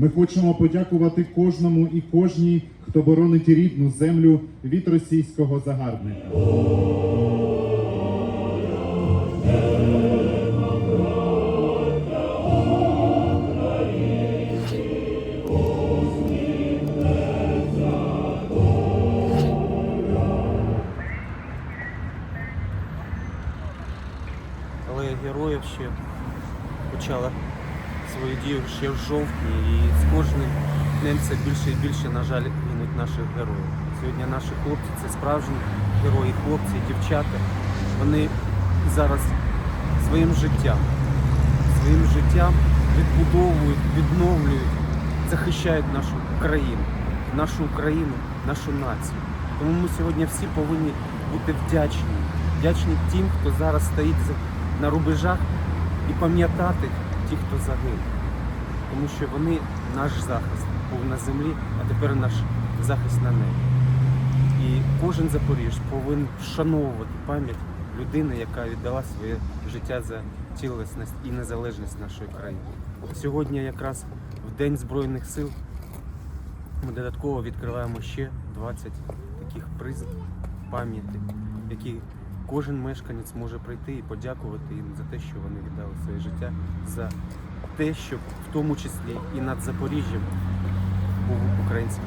Ми хочемо подякувати кожному і кожній, хто боронить рідну землю від російського загарбника. Алея героїв ще почала свою дію ще в жовтні і з кожним днем все більше і більше, на жаль, гинуть наших героїв. Сьогодні наші хлопці це справжні герої, хлопці, дівчата. Вони зараз своїм життям, своїм життям відбудовують, відновлюють, захищають нашу країну, нашу Україну, нашу націю. Тому ми сьогодні всі повинні бути вдячні, вдячні тим, хто зараз стоїть на рубежах і пам'ятати тих, хто загинув. Тому що вони наш захист був на землі, а тепер наш захист на небі. І кожен запоріж повинен вшановувати пам'ять людини, яка віддала своє життя за цілісність і незалежність нашої країни. Сьогодні, якраз в День Збройних сил, ми додатково відкриваємо ще 20 таких приз пам'яті, які кожен мешканець може прийти і подякувати їм за те, що вони віддали своє життя, за те, щоб в тому числі і над Запоріжжям був український.